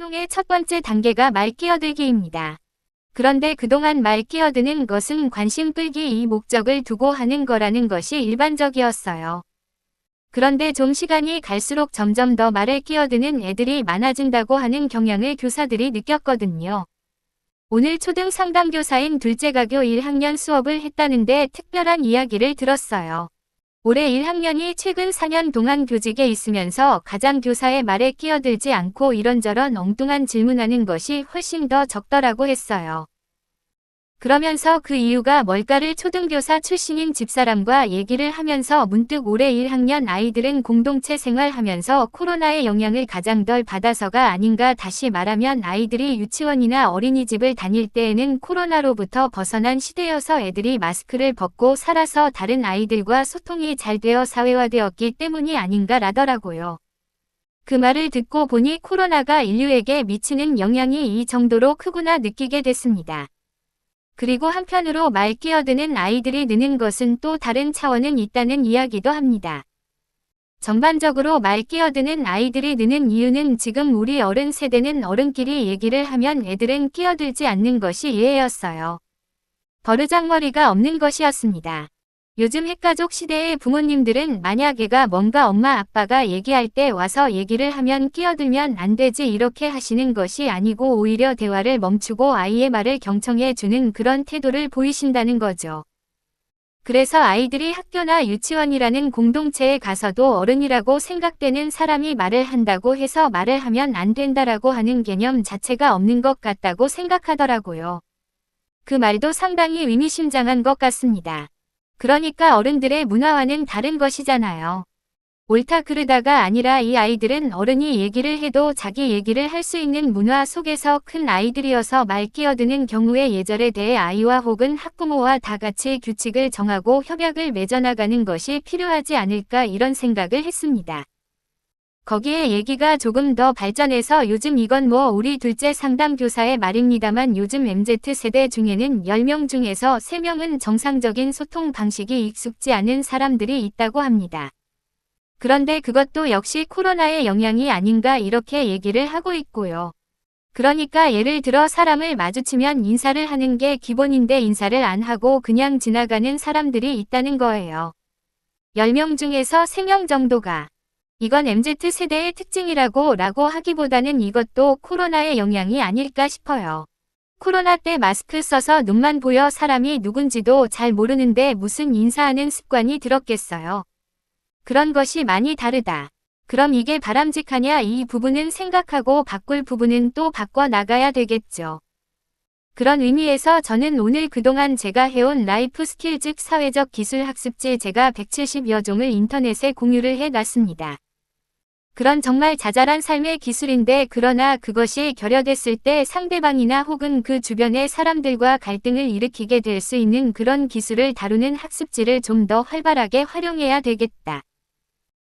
행동의 첫 번째 단계가 말 끼어들기입니다. 그런데 그동안 말 끼어드는 것은 관심 끌기 이 목적을 두고 하는 거라는 것이 일반적이었어요. 그런데 좀 시간이 갈수록 점점 더 말에 끼어드는 애들이 많아진다고 하는 경향을 교사들이 느꼈거든요. 오늘 초등 상담교사인 둘째 가교 1학년 수업을 했다는데 특별한 이야기를 들었어요. 올해 1학년이 최근 4년 동안 교직에 있으면서 가장 교사의 말에 끼어들지 않고 이런저런 엉뚱한 질문하는 것이 훨씬 더 적더라고 했어요. 그러면서 그 이유가 뭘까를 초등교사 출신인 집사람과 얘기를 하면서 문득 올해 1학년 아이들은 공동체 생활하면서 코로나의 영향을 가장 덜 받아서가 아닌가 다시 말하면 아이들이 유치원이나 어린이집을 다닐 때에는 코로나로부터 벗어난 시대여서 애들이 마스크를 벗고 살아서 다른 아이들과 소통이 잘 되어 사회화되었기 때문이 아닌가라더라고요. 그 말을 듣고 보니 코로나가 인류에게 미치는 영향이 이 정도로 크구나 느끼게 됐습니다. 그리고 한편으로 말 끼어드는 아이들이 느는 것은 또 다른 차원은 있다는 이야기도 합니다. 전반적으로 말 끼어드는 아이들이 느는 이유는 지금 우리 어른 세대는 어른끼리 얘기를 하면 애들은 끼어들지 않는 것이 예외였어요. 버르장머리가 없는 것이었습니다. 요즘 핵가족 시대의 부모님들은 만약 애가 뭔가 엄마 아빠가 얘기할 때 와서 얘기를 하면 끼어들면 안 되지 이렇게 하시는 것이 아니고 오히려 대화를 멈추고 아이의 말을 경청해 주는 그런 태도를 보이신다는 거죠. 그래서 아이들이 학교나 유치원이라는 공동체에 가서도 어른이라고 생각되는 사람이 말을 한다고 해서 말을 하면 안 된다라고 하는 개념 자체가 없는 것 같다고 생각하더라고요. 그 말도 상당히 의미심장한 것 같습니다. 그러니까 어른들의 문화와는 다른 것이잖아요. 옳다 그르다가 아니라 이 아이들은 어른이 얘기를 해도 자기 얘기를 할 수 있는 문화 속에서 큰 아이들이어서 말 끼어드는 경우에 예절에 대해 아이와 혹은 학부모와 다 같이 규칙을 정하고 협약을 맺어나가는 것이 필요하지 않을까 이런 생각을 했습니다. 거기에 얘기가 조금 더 발전해서 요즘 이건 뭐 우리 둘째 상담교사의 말입니다만 요즘 MZ세대 중에는 10명 중에서 3명은 정상적인 소통 방식이 익숙지 않은 사람들이 있다고 합니다. 그런데 그것도 역시 코로나의 영향이 아닌가 이렇게 얘기를 하고 있고요. 그러니까 예를 들어 사람을 마주치면 인사를 하는 게 기본인데 인사를 안 하고 그냥 지나가는 사람들이 있다는 거예요. 10명 중에서 3명 정도가 이건 MZ세대의 특징이라고 라고 하기보다는 이것도 코로나의 영향이 아닐까 싶어요. 코로나 때 마스크 써서 눈만 보여 사람이 누군지도 잘 모르는데 무슨 인사하는 습관이 들었겠어요. 그런 것이 많이 다르다. 그럼 이게 바람직하냐 이 부분은 생각하고 바꿀 부분은 또 바꿔 나가야 되겠죠. 그런 의미에서 저는 오늘 그동안 제가 해온 라이프 스킬 즉 사회적 기술 학습지 제가 170여 종을 인터넷에 공유를 해놨습니다. 그런 정말 자잘한 삶의 기술인데 그러나 그것이 결여됐을 때 상대방이나 혹은 그 주변의 사람들과 갈등을 일으키게 될 수 있는 그런 기술을 다루는 학습지를 좀 더 활발하게 활용해야 되겠다.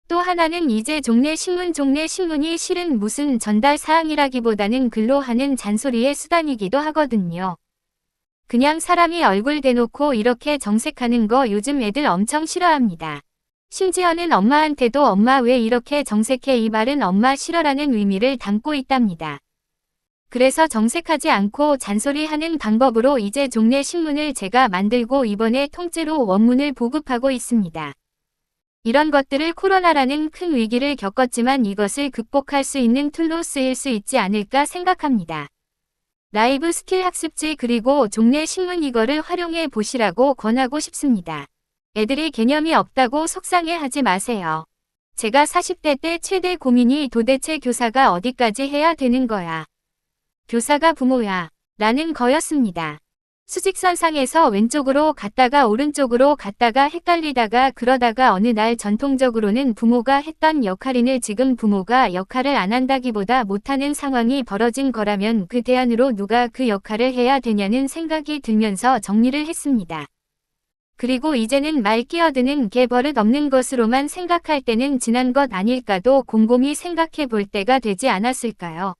또 하나는 이제 종래 신문 종래 신문이 실은 무슨 전달 사항이라기보다는 글로 하는 잔소리의 수단이기도 하거든요. 그냥 사람이 얼굴 대놓고 이렇게 정색하는 거 요즘 애들 엄청 싫어합니다. 심지어는 엄마한테도 엄마 왜 이렇게 정색해 이 말은 엄마 싫어라는 의미를 담고 있답니다. 그래서 정색하지 않고 잔소리하는 방법으로 이제 종래 신문을 제가 만들고 이번에 통째로 원문을 보급하고 있습니다. 이런 것들을 코로나라는 큰 위기를 겪었지만 이것을 극복할 수 있는 툴로 쓰일 수 있지 않을까 생각합니다. 라이브 스킬 학습지 그리고 종래 신문 이거를 활용해 보시라고 권하고 싶습니다. 애들이 개념이 없다고 속상해 하지 마세요. 제가 40대 때 최대 고민이 도대체 교사가 어디까지 해야 되는 거야. 교사가 부모야. 라는 거였습니다. 수직선상에서 왼쪽으로 갔다가 오른쪽으로 갔다가 헷갈리다가 그러다가 어느 날 전통적으로는 부모가 했던 역할인을 지금 부모가 역할을 안 한다기보다 못하는 상황이 벌어진 거라면 그 대안으로 누가 그 역할을 해야 되냐는 생각이 들면서 정리를 했습니다. 그리고 이제는 말 끼어드는 게 버릇 없는 것으로만 생각할 때는 지난 것 아닐까도 곰곰이 생각해 볼 때가 되지 않았을까요?